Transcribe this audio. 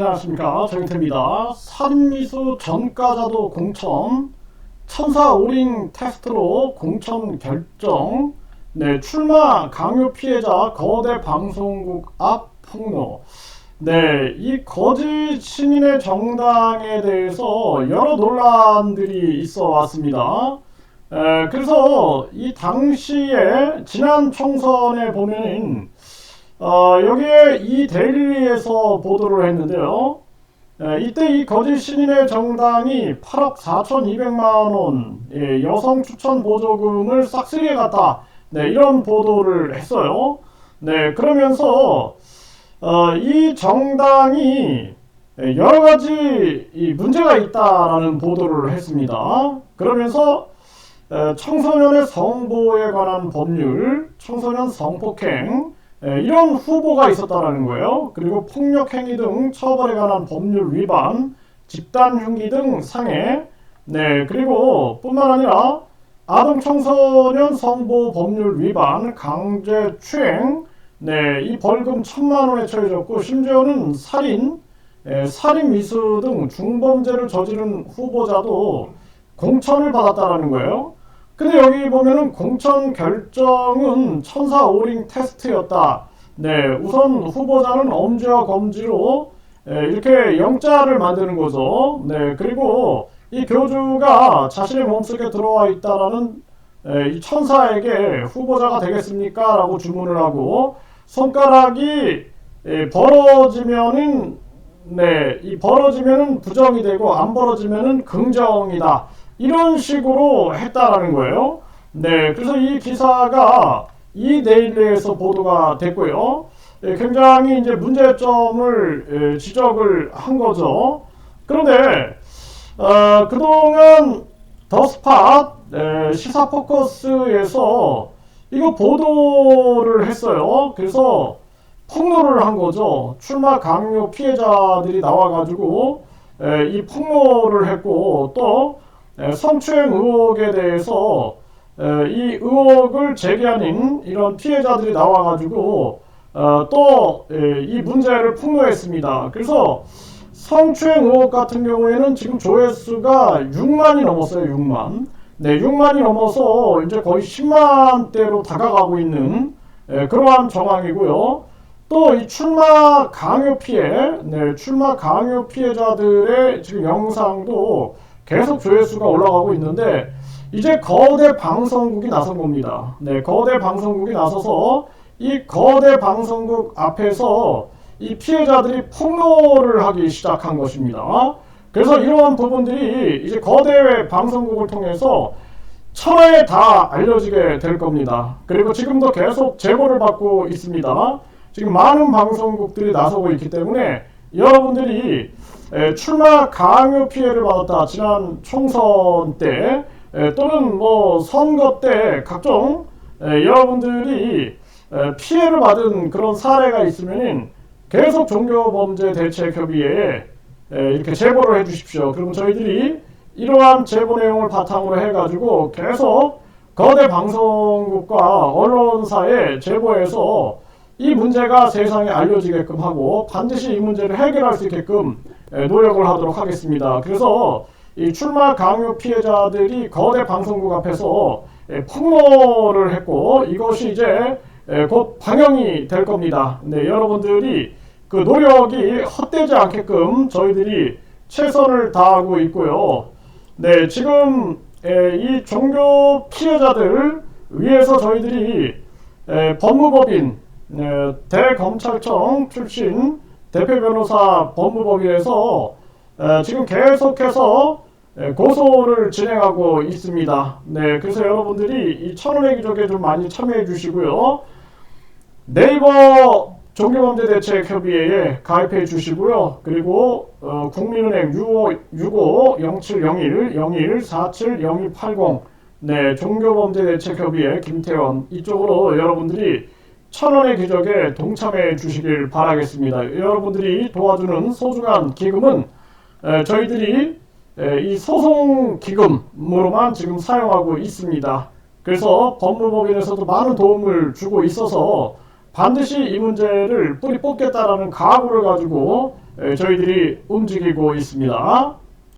안녕하십니까 정태입니다. 살인미수 전과자도 공천 천사 오링 테스트로 공천 결정 네 출마 강요 피해자 거대 방송국 앞 폭로 네 이 거짓 시민의 정당에 대해서 여러 논란들이 있어 왔습니다. 에, 그래서 이 당시에 지난 총선에 보면은 어, 여기에 이 데일리에서 보도를 했는데요. 에, 이때 이 거짓 신인의 정당이 8억 4,200만 원 예, 여성 추천 보조금을 싹쓸이해 갔다. 네, 이런 보도를 했어요. 네, 그러면서 어, 이 정당이 여러 가지 이 문제가 있다라는 보도를 했습니다. 그러면서 에, 청소년의 성보호에 관한 법률, 청소년 성폭행, 에, 이런 후보가 있었다라는 거예요. 그리고 폭력 행위 등 처벌에 관한 법률 위반, 집단 흉기 등 상해, 네 그리고 뿐만 아니라 아동 청소년 성보호 법률 위반, 강제 추행, 네 이 벌금 천만 원에 처해졌고 심지어는 살인, 에, 살인 미수 등 중범죄를 저지른 후보자도 공천을 받았다라는 거예요. 근데 여기 보면은 공천 결정은 천사 오링 테스트였다. 네, 우선 후보자는 엄지와 검지로 예, 이렇게 영자를 만드는 거죠. 네, 그리고 이 교주가 자신의 몸속에 들어와 있다라는 예, 이 천사에게 후보자가 되겠습니까? 라고 주문을 하고 손가락이 예, 벌어지면은 네, 이 벌어지면은 부정이 되고 안 벌어지면은 긍정이다. 이런 식으로 했다라는 거예요. 네, 그래서 이 기사가 이 데일리에서 보도가 됐고요. 네, 굉장히 이제 문제점을 에, 지적을 한 거죠. 그런데 어, 그동안 더스팟 에, 시사 포커스에서 이거 보도를 했어요. 그래서 폭로를 한 거죠. 출마 강요 피해자들이 나와가지고 에, 이 폭로를 했고 또 에, 성추행 의혹에 대해서 에, 이 의혹을 제기하는 이런 피해자들이 나와가지고 어, 또이 문제를 폭로했습니다. 그래서 성추행 의혹 같은 경우에는 지금 조회수가 6만이 넘었어요. 6만. 네, 6만이 넘어서 이제 거의 10만대로 다가가고 있는 에, 그러한 정황이고요. 또 이 출마 강요 피해, 네, 출마 강요 피해자들의 지금 영상도 계속 조회수가 올라가고 있는데 이제 거대 방송국이 나선 겁니다. 네, 거대 방송국이 나서서 이 거대 방송국 앞에서 이 피해자들이 폭로를 하기 시작한 것입니다. 그래서 이러한 부분들이 이제 거대 방송국을 통해서 천하에 다 알려지게 될 겁니다. 그리고 지금도 계속 제보를 받고 있습니다. 지금 많은 방송국들이 나서고 있기 때문에 여러분들이 출마 강요 피해를 받았다. 지난 총선 때 또는 뭐 선거 때 각종 여러분들이 피해를 받은 그런 사례가 있으면 계속 종교범죄 대책협의회에 이렇게 제보를 해주십시오. 그럼 저희들이 이러한 제보 내용을 바탕으로 해가지고 계속 거대 방송국과 언론사에 제보해서 이 문제가 세상에 알려지게끔 하고 반드시 이 문제를 해결할 수 있게끔 노력을 하도록 하겠습니다. 그래서 이 출마 강요 피해자들이 거대 방송국 앞에서 폭로를 했고 이것이 이제 곧 방영이 될 겁니다. 네, 여러분들이 그 노력이 헛되지 않게끔 저희들이 최선을 다하고 있고요. 네, 지금 이 종교 피해자들 위해서 저희들이 법무법인 대검찰청 출신 대표 변호사 법무법인에서 지금 계속해서 고소를 진행하고 있습니다. 네, 그래서 여러분들이 이 천원의 기적에 좀 많이 참여해 주시고요. 네이버 종교범죄대책협의회에 가입해 주시고요. 그리고 어, 국민은행 6565-0701-0147-0280 네, 종교범죄대책협의회 김태원 이쪽으로 여러분들이 천원의 기적에 동참해 주시길 바라겠습니다. 여러분들이 도와주는 소중한 기금은 에, 저희들이 에, 이 소송 기금으로만 지금 사용하고 있습니다. 그래서 법무법인에서도 많은 도움을 주고 있어서 반드시 이 문제를 뿌리 뽑겠다라는 각오를 가지고 에, 저희들이 움직이고 있습니다.